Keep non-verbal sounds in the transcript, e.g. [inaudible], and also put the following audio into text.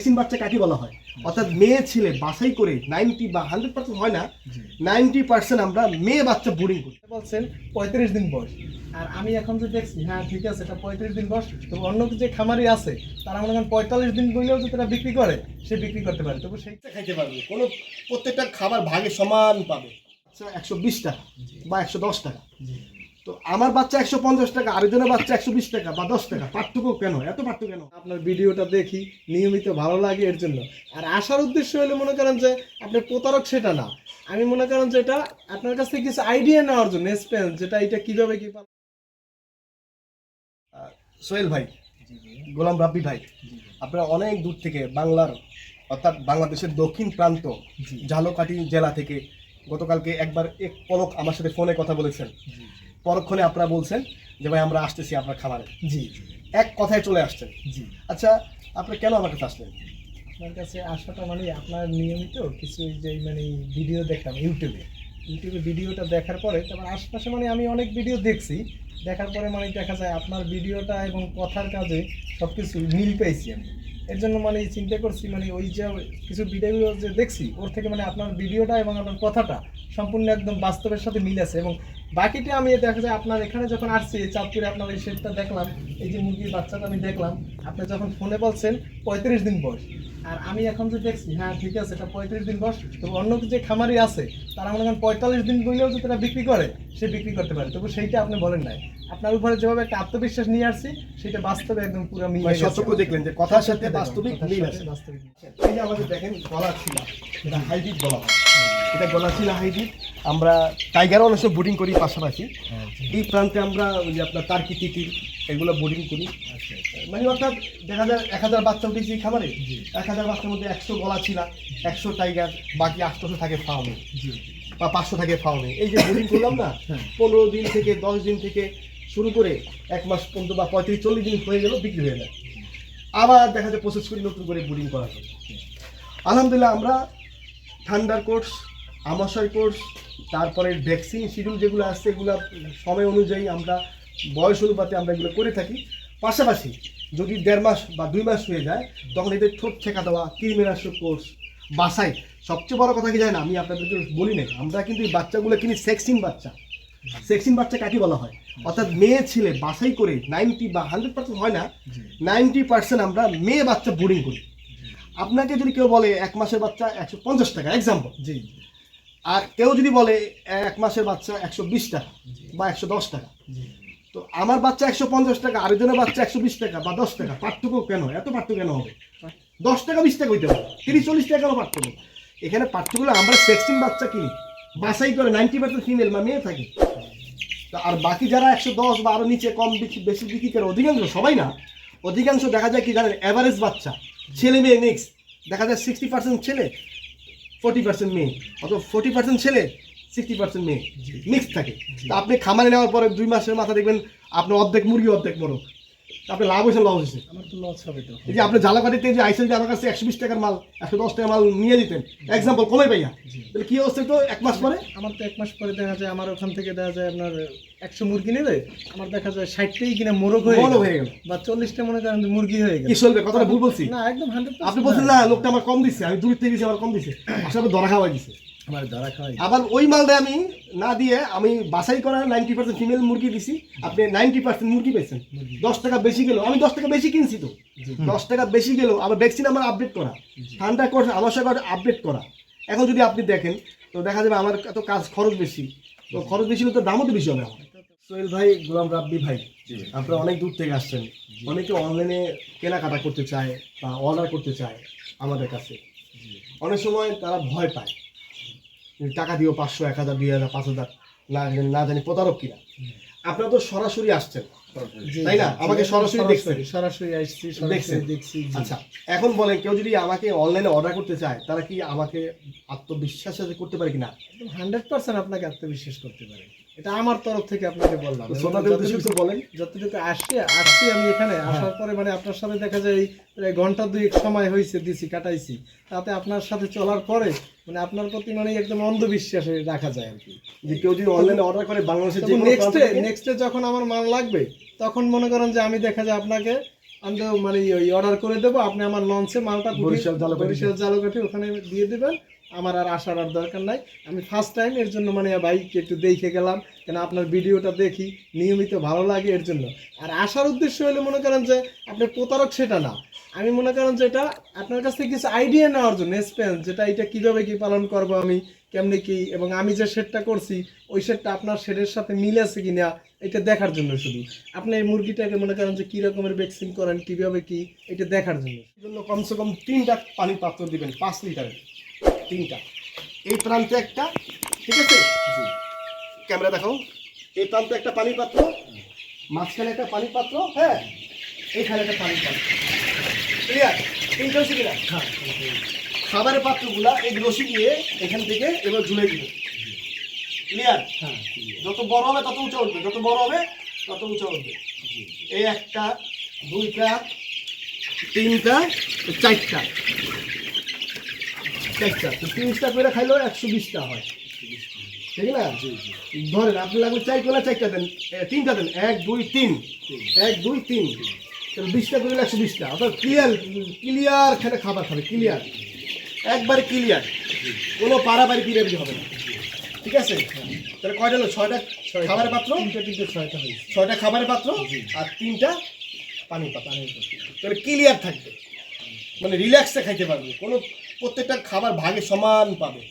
Vaccine বাচ্চা কাকে বলা হয়? অর্থাৎ মেয়ে ছেলে বাছাই করে নাইনটি বা হান্ড্রেড পার্সেন্ট হয় না। নাইনটি পার্সেন্ট আমরা মেয়ে বাচ্চা বোর্ডিং করি। বলছেন পঁয়ত্রিশ দিন বয়স। আর আমি এখন যে দেখছি হ্যাঁ ঠিক আছে এটা পঁয়ত্রিশ দিন বয়স তো অন্য যে খামারি আছে তারা মনে করেন পঁয়তাল্লিশ দিন বললেও যদি তারা বিক্রি করে সে বিক্রি করতে পারে। তবু সেই খাইতে পারবে কোনো প্রত্যেকটা খাবার ভাগে সমান পাবে। আচ্ছা একশো বিশ টাকা বা একশো দশ টাকা। তো আমার বাচ্চা একশো পঞ্চাশ টাকা আরেকজনের বাচ্চা একশো বিশ টাকা বা দশ টাকা পার্থক্য কেন? এত পার্থক্য কেন? আপনার ভিডিওটা দেখি নিয়মিত ভালো লাগে এর জন্য। আর আসার উদ্দেশ্য হলো মনে করেন যে আপনি প্রতারক সেটা না। আমি মনে করেন যে এটা আপনার কাছ থেকে কিছু আইডিয়া নেওয়ার জন্য এক্সপেন্স যেটা এটা কীভাবে কি পালন- সোহেল ভাই গোলাম রাব্বি ভাই আপনারা অনেক দূর থেকে বাংলার অর্থাৎ বাংলাদেশের দক্ষিণ প্রান্ত ঝালকাঠি জেলা থেকে গতকালকে একবার এক পলক আমার সাথে ফোনে কথা বলেছেন। পরক্ষণে আপনারা বলছেন যে ভাই আমরা আসতেছি আপনার খামারে। জি। জি এক কথায় চলে আসছেন। জি। আচ্ছা আপনি কেন আমার কাছে আসলেন? আপনার কাছে আসাটা মানে আপনার নিয়মিত কিছু যে মানে ভিডিও দেখতাম ইউটিউবে। ইউটিউবে ভিডিওটা দেখার পরে তারপর আশপাশে মানে আমি অনেক ভিডিও দেখছি। দেখার পরে মানে দেখা যায় আপনার ভিডিওটা এবং কথার কাজে সব কিছু মিল পেয়েছি আমি। এর জন্য মানে চিন্তা করছি মানে ওই যে কিছু ভিডিও যে দেখছি ওর থেকে মানে আপনার ভিডিওটা এবং আপনার কথাটা সম্পূর্ণ একদম বাস্তবের সাথে মিল আছে এবং বাকিটা আমি দেখা যায় আপনার এখানে যখন আসছি চাঁদপুরে আপনার এই শেডটা দেখলাম এই যে মুরগির বাচ্চাটা আমি দেখলাম আপনি যখন ফোনে বলছেন পঁয়ত্রিশ দিন বয়স। আর আমি এখন যে দেখছি হ্যাঁ ঠিক আছে এটা পঁয়ত্রিশ দিন বয়স তো অন্য যে খামারি আছে তারা মনে করেন পঁয়তাল্লিশ দিন বললেও যদি তারা বিক্রি করে সে বিক্রি করতে পারে। তবু সেইটা আপনি বলেন নাই। আপনার উপরে যেভাবে একটা আত্মবিশ্বাস নিয়ে আসছি সেটা বাস্তবে একদম পুরো মিলে দেখলেন যে কথার সাথে বাস্তবিক মিল আছে। বাস্তবিক। এই যে আমাদের দেখেন গলা ছিল এটা হাইব্রিড গলা হয়। এটা গলা ছিল হাইব্রিড আমরা টাইগারও অনেক সময় বোর্ডিং করি পাশাপাশি। এই প্রান্তে আমরা ওই যে আপনার তার্কি তিতির এগুলো বোর্ডিং করি। মানে অর্থাৎ দেখা যায় এক হাজার বাচ্চা উঠেছি এই খামারে এক হাজার বাচ্চার মধ্যে একশো গলা ছিলা একশো টাইগার বাকি আটশোশো থাকে ফার্মে বা পাঁচশো থাকে ফার্মে এই যে বোর্ডিং করলাম না [laughs] হ্যাঁ। পনেরো দিন থেকে দশ দিন থেকে শুরু করে এক মাস পর্যন্ত বা পঁয়ত্রিশ চল্লিশ দিন হয়ে গেল বিক্রি হয়ে যায়। আবার দেখা যায় প্রসেস করি নতুন করে বোর্ডিং করা হয়। আলহামদুলিল্লাহ আমরা ঠান্ডার কোর্স আমাশয় কোর্স তারপরে ভ্যাকসিন শিডিউল যেগুলো আসছে এগুলো সময় অনুযায়ী আমরা বয়স অনুপাতে আমরা এগুলো করে থাকি। পাশাপাশি যদি দেড় মাস বা দুই মাস হয়ে যায় তখন এদের ঠোঁট ছেঁকা দেওয়া কৃমিনাশক কোর্স বাসায়। সবচেয়ে বড় কথা কি যায় না আমি আপনাদেরকে বলি না আমরা কিন্তু এই বাচ্চাগুলো কিনি সেক্সিন বাচ্চা। সেক্সিন বাচ্চা কাকে বলা হয়? অর্থাৎ মেয়ে ছেলে বাসাই করে নাইনটি বা হান্ড্রেড পার্সেন্ট হয় না নাইনটি পার্সেন্ট আমরা মেয়ে বাচ্চা বোর্ডিং করি। আপনাকে যদি কেউ বলে এক মাসের বাচ্চা একশো পঞ্চাশ টাকা এক্সাম্পল জি। আর কেউ যদি বলে এক মাসের বাচ্চা একশো বিশ টাকা বা একশো দশ টাকা। তো আমার বাচ্চা একশো পঞ্চাশ টাকা আরেকজনের বাচ্চা একশো বিশ টাকা বা দশ টাকা পার্থক্য কেন? এত পার্থক্য কেন হবে? দশ টাকা বিশ টাকা হইতে পারে তিরিশ চল্লিশ টাকারও পার্থক্য। এখানে পার্থক্য আমরা সেক্সিন বাচ্চা কিনি। বাছাই করে নাইনটি পার্সেন্ট ফিমেল বা মেয়ে থাকি। তো আর বাকি যারা একশো দশ বা আরও নিচে কম বেশি বেশি বিক্রি করে অধিকাংশ সবাই না অধিকাংশ দেখা যায় কি জানেন অ্যাভারেজ বাচ্চা ছেলে মেয়ে মিক্স দেখা যায় সিক্সটি পার্সেন্ট ছেলে ফোর্টি পার্সেন্ট মেয়ে অথবা ফোর্টি পার্সেন্ট ছেলে সিক্সটি পার্সেন্ট মেয়ে। মিক্স থাকে। তা আপনি খামারে নেওয়ার পরে দুই মাসের মাথা দেখবেন আপনার অর্ধেক মুরগি অর্ধেক মোরগ আপনি লাভ হয়েছে লস হয়েছে। আমার তো লস হবে তো। এই যে আপনি জ্বালাকাটিতে যে আইসেন যে আমার কাছে একশো বিশ টাকার মাল একশো দশ টাকার মাল নিয়ে দিতেন এক্সাম্পল কমে পাইয়া। তাহলে কি অবস্থা তো এক মাস পরে? আমার তো এক মাস পরে দেখা যায় আমার ওখান থেকে দেখা যায় আপনার একশো মুরগি নেবে আমার দেখা যায় ষাটটাই কিনা মোরগ হয়ে গেল। হয়ে গেল। বা চল্লিশটা মনে করেন মুরগি হয়ে গেল। কি চলবে? কথাটা ভুল বলছি। না একদম হান্ড্রেড আপনি বলছেন না লোকটা আমার কম দিচ্ছে আমি দূর থেকে দিয়েছি আমার কম দিচ্ছে আসলে ধরা খাওয়াই দিচ্ছে আবার ওই মালটা আমি না দিয়ে আমি বাছাই করা নাইনটি পার্সেন্ট ফিমেল মুরগি দিছি। আপনি নাইনটি পার্সেন্ট মুরগি পেয়েছেন দশ টাকা বেশি গেল। আমি দশ টাকা বেশি কিনছি তো। দশ টাকা বেশি গেল। আবার ভ্যাকসিন আমার আপডেট করা। ঠান্ডা কোর্স আমার সাথে আপডেট করা। এখন যদি আপনি দেখেন তো দেখা যাবে আমার এত কাজ খরচ বেশি। তো খরচ বেশি হলে তো দামও তো বেশি হবে আমার। সোহেল ভাই গোলাম রাব্বি ভাই আপনারা অনেক দূর থেকে আসছেন। অনেকে অনলাইনে কেনাকাটা করতে চায় বা অর্ডার করতে চায় আমাদের কাছে। অনেক সময় তারা ভয় পায়। টাকা দিও পাঁচশো এক হাজার দুই হাজার পাঁচ হাজার না জানি- প্রতারক কিনা। আপনারা তো সরাসরি আসছেন। তাই না? আমাকে সরাসরি দেখছেন। সরাসরি আসছি দেখছেন। দেখছি আচ্ছা এখন বলেন কেউ যদি আমাকে অনলাইনে অর্ডার করতে চায় তারা কি আমাকে আত্মবিশ্বাস করতে পারে কিনা? হান্ড্রেড পার্সেন্ট আপনাকে আত্মবিশ্বাস করতে পারে। এটা আমার তরফ থেকে আপনাকে বললাম। শ্রোতাদের উদ্দেশ্যে বলেন। যতটুকু আসছি আসছি আমি এখানে। আসার পরে মানে আপনার সাথে দেখা যায় প্রায় ঘণ্টা দুই সময় হয়েছে দিছি কাটাইছি। তাতে আপনার সাথে চলার পরে মানে আপনার প্রতি মানে একদম অন্ধবিশ্বাস রাখা যায় আর কি। যে কেউ যদি অনলাইনে অর্ডার করে কোনো নেক্সটে নেক্সটে যখন আমার মাল লাগবে তখন মনে করেন যে আমি দেখা যায় আপনাকে আমি তো মানে ওই অর্ডার করে দেবো আপনি আমার লঞ্চে মালটা। বরিশাল জালকাঠি ওখানে দিয়ে দেবেন আমার আর আসার আর দরকার নাই। আমি ফার্স্ট টাইম এর জন্য মানে বাইক একটু দেখে গেলাম, কেন আপনার ভিডিওটা দেখি, নিয়মিত ভালো লাগে এর জন্য। আর আসার উদ্দেশ্য হলে মনে করেন যে, আপনি প্রতারক সেটা না। আমি মনে করেন যে এটা আপনার কাছ থেকে কিছু আইডিয়া নেওয়ার জন্য এক্সপেন্স যেটা এটা কীভাবে কি পালন করব আমি, কেমনি কি, এবং আমি যে শেডটা করছি, ওই শেডটা আপনার শেডের সাথে মিল আছে কিনা, এটা দেখার জন্য শুধু। আপনি এই মুরগিটাকে মনে করেন যে কি রকমের ভ্যাকসিন করেন, কীভাবে কি, এটা দেখার জন্য। জন্য কমসে কম তিনটা পানির পাত্র দিবেন, পাঁচ লিটারের। তিনটা। এই প্রান্তে একটা ঠিক আছে? ক্যামেরা দেখো এই প্রান্তে একটা পানির পাত্র মাঝখানে একটা পানির পাত্র হ্যাঁ? এইখানে একটা পানির পাত্র। ক্লিয়ার তিনটা হচ্ছে কিনা? হ্যাঁ। খাবারের পাত্রগুলা এই রশি দিয়ে এখান থেকে এবার ঝুলে দিবে। ক্লিয়ার হ্যাঁ যত বড় হবে তত উঁচা উঠবে। যত বড় হবে তত উঁচা উঠবে। এই একটা দুইটা তিনটা চারটা। চারটা তো তিরিশটা করে খাইলেও একশো বিশটা হয়। ঠিক না? ধরেন আপনি লাগবে চাই করে চারটা দেন তিনটা দেন এক দুই তিন। এক দুই তিন। তাহলে বিশটা করলে একশো বিশটা। অর্থাৎ ক্লিয়ার ক্লিয়ার খেলে খাবার খাবে ক্লিয়ার একবারে ক্লিয়ার কোনো পারাপারি পিরিয়ড হবে না। ঠিক আছে? তাহলে কয়টা হলো? ছয়টা? খাবারের পাত্র? তিনটে তিনটে ছয়টা হয়েছে। ছয়টা খাবারের পাত্র আর তিনটা পানির পাত্র। তাহলে ক্লিয়ার থাকবে। মানে রিল্যাক্সে খাইতে পারবে। কোনো প্রত্যেকটা খাবার ভাগে সমান পাবে